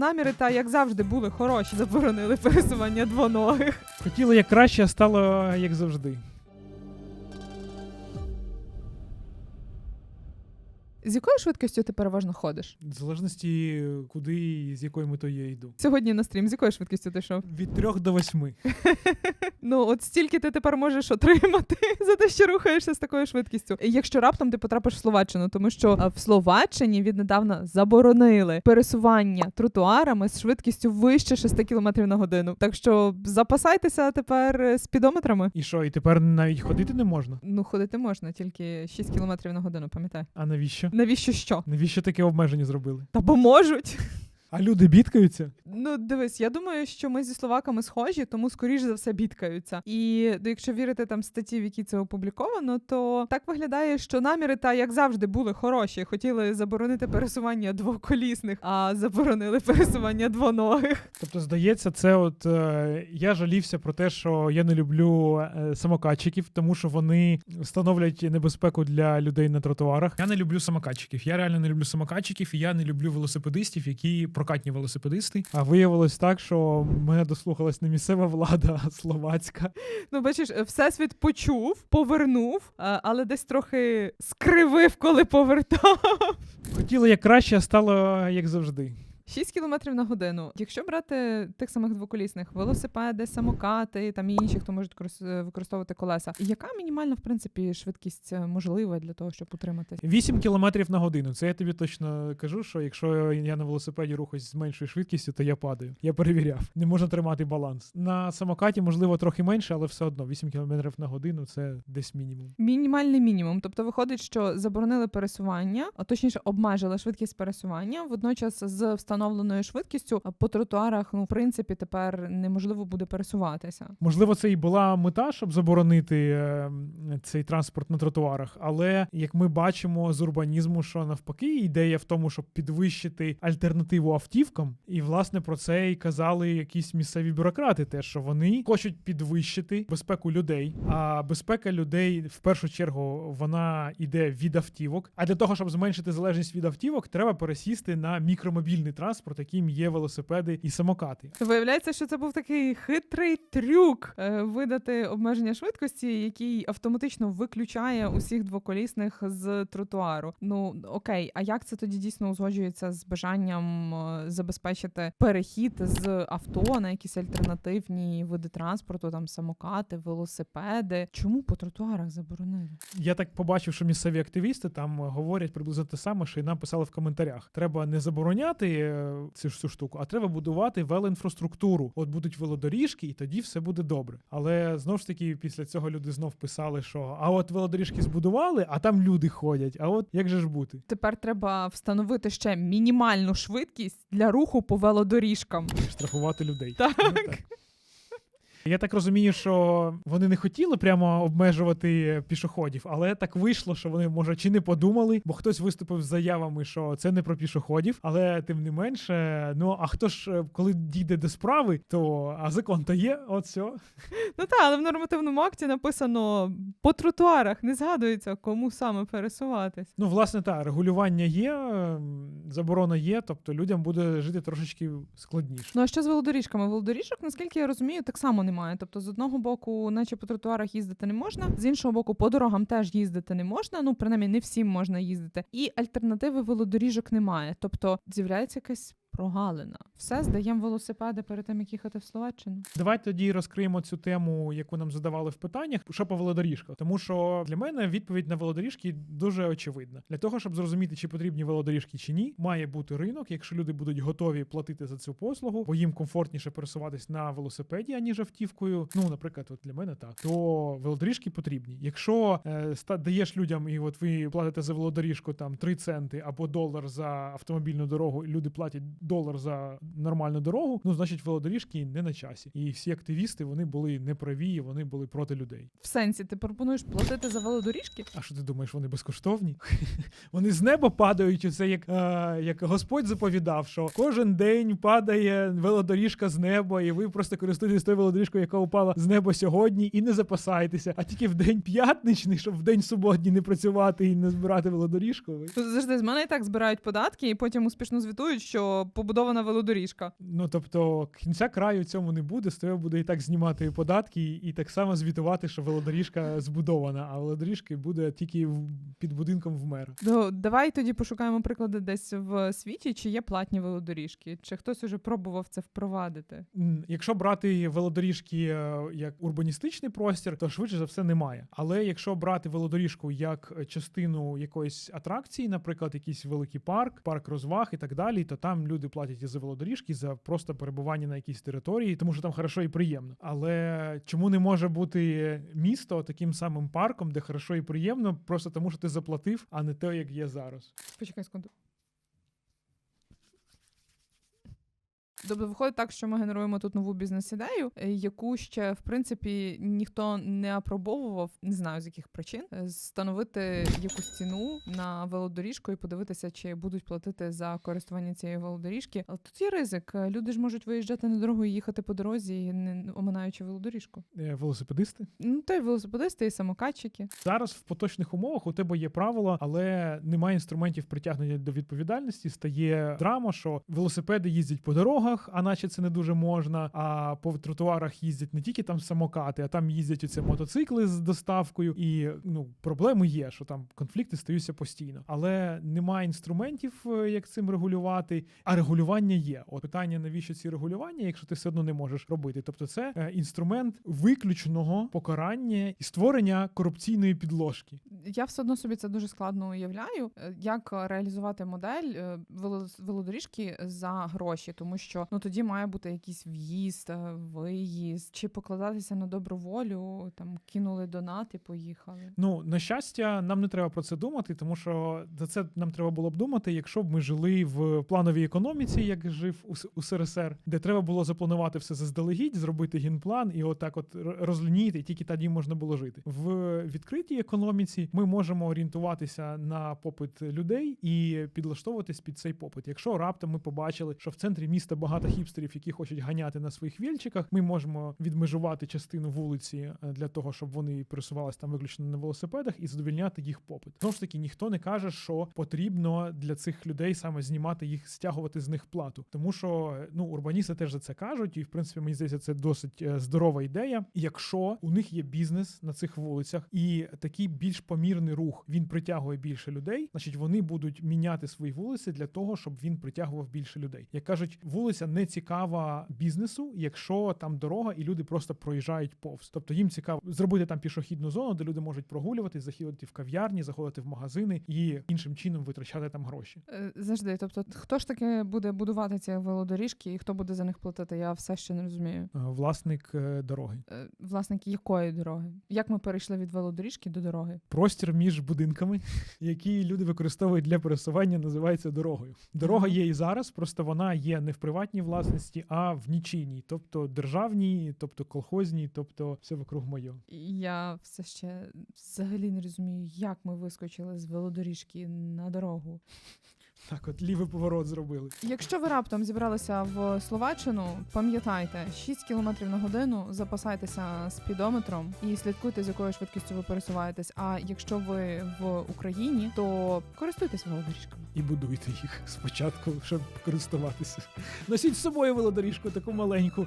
Наміри та як завжди були хороші, заборонили пересування двоногих. Хотіли як краще, а стало як завжди. З якою швидкістю ти переважно ходиш? В залежності, куди і з якою метою я йду. Сьогодні на стрім з якою швидкістю ти йшов? Від трьох до восьми. Ну, от стільки ти тепер можеш отримати за те, що рухаєшся з такою швидкістю. Якщо раптом ти потрапиш в Словаччину, тому що в Словаччині віднедавна заборонили пересування тротуарами з швидкістю вище 6 км на годину. Так що запасайтеся тепер е, спідометрами. І що, і тепер навіть ходити не можна? Ну, ходити можна, тільки 6 км на годину, пам'ятай. А навіщо? Навіщо що? Навіщо таке обмеження зробили? Та бо можуть. А люди бідкаються? Ну, дивись, я думаю, що ми зі словаками схожі, тому скоріш за все бідкаються. І ну, якщо вірити там статті, в якій це опубліковано, то так виглядає, що наміри та як завжди були хороші. Хотіли заборонити пересування двоколісних, а заборонили пересування двоногих. Тобто, здається, це от е, я жалівся про те, що я не люблю е, самокатчиків, тому що вони становлять небезпеку для людей на тротуарах. Я не люблю самокатчиків. Я реально не люблю самокатчиків, і я не люблю велосипедистів, які прокатні велосипедисти. А виявилось так, що мене дослухалась не місцева влада, а словацька. Ну, бачиш, всесвіт почув, повернув, але десь трохи скривив, коли повертав. Хотіла як краще, а стало як завжди. 6 км на годину. Якщо брати тих самих двоколісних велосипеди, самокати там і інші, хто можуть крос- використовувати колеса, яка мінімальна в принципі швидкість е, можлива для того, щоб утриматись? 8 кілометрів на годину. Це я тобі точно кажу, що якщо я на велосипеді рухаюсь з меншою швидкістю, то я падаю. Я перевіряв. Не можна тримати баланс. На самокаті, можливо, трохи менше, але все одно 8 кілометрів на годину це десь мінімум. Мінімальний мінімум. Тобто виходить, що заборонили пересування, а точніше обмежили швидкість пересування. Водночас з встановленою швидкістю по тротуарах, ну в принципі, тепер неможливо буде пересуватися. Можливо, це і була мета, щоб заборонити е, цей транспорт на тротуарах. Але як ми бачимо з урбанізму, що навпаки, ідея в тому, щоб підвищити альтернативу автівкам, і власне про це і казали якісь місцеві бюрократи, те, що вони хочуть підвищити безпеку людей. А безпека людей в першу чергу вона йде від автівок. А для того, щоб зменшити залежність від автівок, треба пересісти на мікромобільний транспорт, яким є велосипеди і самокати. Виявляється, що це був такий хитрий трюк е, видати обмеження швидкості, який автоматично виключає усіх двоколісних з тротуару. Ну окей, а як це тоді дійсно узгоджується з бажанням е, забезпечити перехід з авто на якісь альтернативні види транспорту, там самокати, велосипеди? Чому по тротуарах заборонили? Я так побачив, що місцеві активісти там говорять приблизно те саме, що і нам писали в коментарях. Треба не забороняти е, цю ж цю штуку, а треба будувати велоінфраструктуру. От будуть велодоріжки, і тоді все буде добре. Але знову ж таки, після цього люди знов писали, що а от велодоріжки збудували, а там люди ходять. А от як же ж бути? Тепер треба встановити ще мінімальну швидкість для руху по велодоріжкам. Штрафувати людей. Так. Ну, так. Я так розумію, що вони не хотіли прямо обмежувати пішоходів, але так вийшло, що вони може чи не подумали, бо хтось виступив з заявами, що це не про пішоходів, але тим не менше, ну а хто ж е, коли дійде до справи, то а закон то є, от все. Ну так, але в нормативному акті написано по тротуарах, не згадується, кому саме пересуватись. Ну, власне, так, регулювання є, ем, заборона є, тобто людям буде жити трошечки складніше. Ну а що з велодоріжками? Велодоріжок, наскільки я розумію, так само немає. Тобто, з одного боку, наче по тротуарах їздити не можна, з іншого боку, по дорогам теж їздити не можна. Ну, принаймні, не всім можна їздити. І альтернативи велодоріжок немає. Тобто з'являється якась прогалина. Все здаємо велосипеди перед тим, як їхати в Словаччину. Давайте тоді розкриємо цю тему, яку нам задавали в питаннях, що по велодоріжках. Тому що для мене відповідь на велодоріжки дуже очевидна. Для того, щоб зрозуміти, чи потрібні велодоріжки чи ні, має бути ринок. Якщо люди будуть готові платити за цю послугу, бо їм комфортніше пересуватись на велосипеді, аніж автівкою. Ну, наприклад, от для мене так, то велодоріжки потрібні. Якщо е, ста- даєш людям, і от ви платите за велодоріжку там 3 центи або долар за автомобільну дорогу, і люди платять долар за нормальну дорогу, ну значить велодоріжки не на часі. І всі активісти вони були неправі, і вони були проти людей. В сенсі, ти пропонуєш платити за велодоріжки? А що ти думаєш, вони безкоштовні? вони з неба падають. Це як, е, як Господь заповідав, що кожен день падає велодоріжка з неба, і ви просто користуєтесь тою велодоріжкою, яка упала з неба сьогодні, і не запасайтеся. А тільки в день п'ятничний, щоб в день суботній не працювати і не збирати велодоріжку. Ви завжди з мене і так збирають податки, і потім успішно звітують, що побудована велодоріжка. Ну тобто кінця краю цьому не буде, з тебе буде і так знімати податки, і, так само звітувати, що велодоріжка збудована, а велодоріжки буде тільки під будинком в мера. Ну, давай тоді пошукаємо приклади десь в світі, чи є платні велодоріжки, чи хтось уже пробував це впровадити. Якщо брати велодоріжки е, як урбаністичний простір, то швидше за все немає. Але якщо брати велодоріжку як частину якоїсь атракції, наприклад, якийсь великий парк, парк розваг і так далі, то там люди платять і за велодоріжки, і за просто перебування на якійсь території, тому що там хорошо і приємно. Але чому не може бути місто таким самим парком, де хорошо і приємно, просто тому що ти заплатив, а не те, як є зараз? Почекай секунду. Тобто виходить так, що ми генеруємо тут нову бізнес-ідею, е, яку ще в принципі ніхто не апробовував, не знаю з яких причин, е, встановити якусь ціну на велодоріжку і подивитися, чи будуть платити за користування цієї велодоріжки. Але тут є ризик. Е, Люди ж можуть виїжджати на дорогу і їхати по дорозі, не оминаючи велодоріжку. Велосипедисти? Ну то й велосипедисти, і самокатчики. Зараз в поточних умовах у тебе є правила, але немає інструментів притягнення до відповідальності. Стає драма, що велосипеди їздять по дорогах, а наче це не дуже можна. А по тротуарах їздять не тільки там самокати, а там їздять оці мотоцикли з доставкою. І ну проблеми є, що там конфлікти стаються постійно. Але немає інструментів, е, як цим регулювати. А регулювання є. От питання, навіщо ці регулювання, якщо ти все одно не можеш робити. Тобто, це е, інструмент виключного покарання і створення корупційної підложки. Я все одно собі це дуже складно уявляю, е, як реалізувати модель велодоріжки за гроші, тому що ну тоді має бути якийсь в'їзд, е, виїзд, чи покладатися на добру волю, там кинули донат і поїхали. Ну на щастя, нам не треба про це думати, тому що за це нам треба було б думати, якщо б ми жили в плановій економіці, як жив у СРСР, де треба було запланувати все заздалегідь, зробити генплан і отак, от розлініти, і тільки тоді можна було жити. В відкритій економіці ми можемо орієнтуватися на попит людей і підлаштовуватись під цей попит. Якщо раптом ми побачили, що в центрі міста багато хіпстерів, які хочуть ганяти на своїх вільчиках, ми можемо відмежувати частину вулиці е, для того, щоб вони пересувалися там виключно на велосипедах і задовільняти їх попит. Знову ж таки, ніхто не каже, що потрібно для цих людей саме знімати їх, стягувати з них плату, тому що е, ну урбаністи теж за це кажуть, і в принципі мені здається, це досить е, здорова ідея. Якщо у них є бізнес на цих вулицях і такий більш помірний рух він притягує більше людей, значить вони будуть міняти свої вулиці для того, щоб він притягував більше людей. Як кажуть, вулиця не цікава бізнесу, якщо там дорога і люди просто проїжджають повз. Тобто їм цікаво зробити там пішохідну зону, де люди можуть прогулювати, заходити в кав'ярні, заходити в магазини і іншим чином витрачати там гроші. Е, Завжди, тобто, хто ж таки буде будувати ці велодоріжки і хто буде за них платити? Я все ще не розумію. Е, Власник е, дороги. Власники якої дороги? Як ми перейшли від велодоріжки до дороги? Простір між будинками, які люди використовують для пересування, називається дорогою. Дорога є і зараз, просто вона є не в приватній власності, а в нічийній, тобто державній, тобто колхозній, тобто все вокруг моє. Я все ще взагалі не розумію, як ми вискочили з велодоріжки на дорогу. Так, от лівий поворот зробили. Якщо ви раптом зібралися в Словаччину, пам'ятайте 6 км на годину, запасайтеся спідометром і слідкуйте, з якою швидкістю ви пересуваєтесь. А якщо ви в Україні, то користуйтесь велодоріжками. І будуйте їх спочатку, щоб користуватися. Носіть з собою велодоріжку таку маленьку.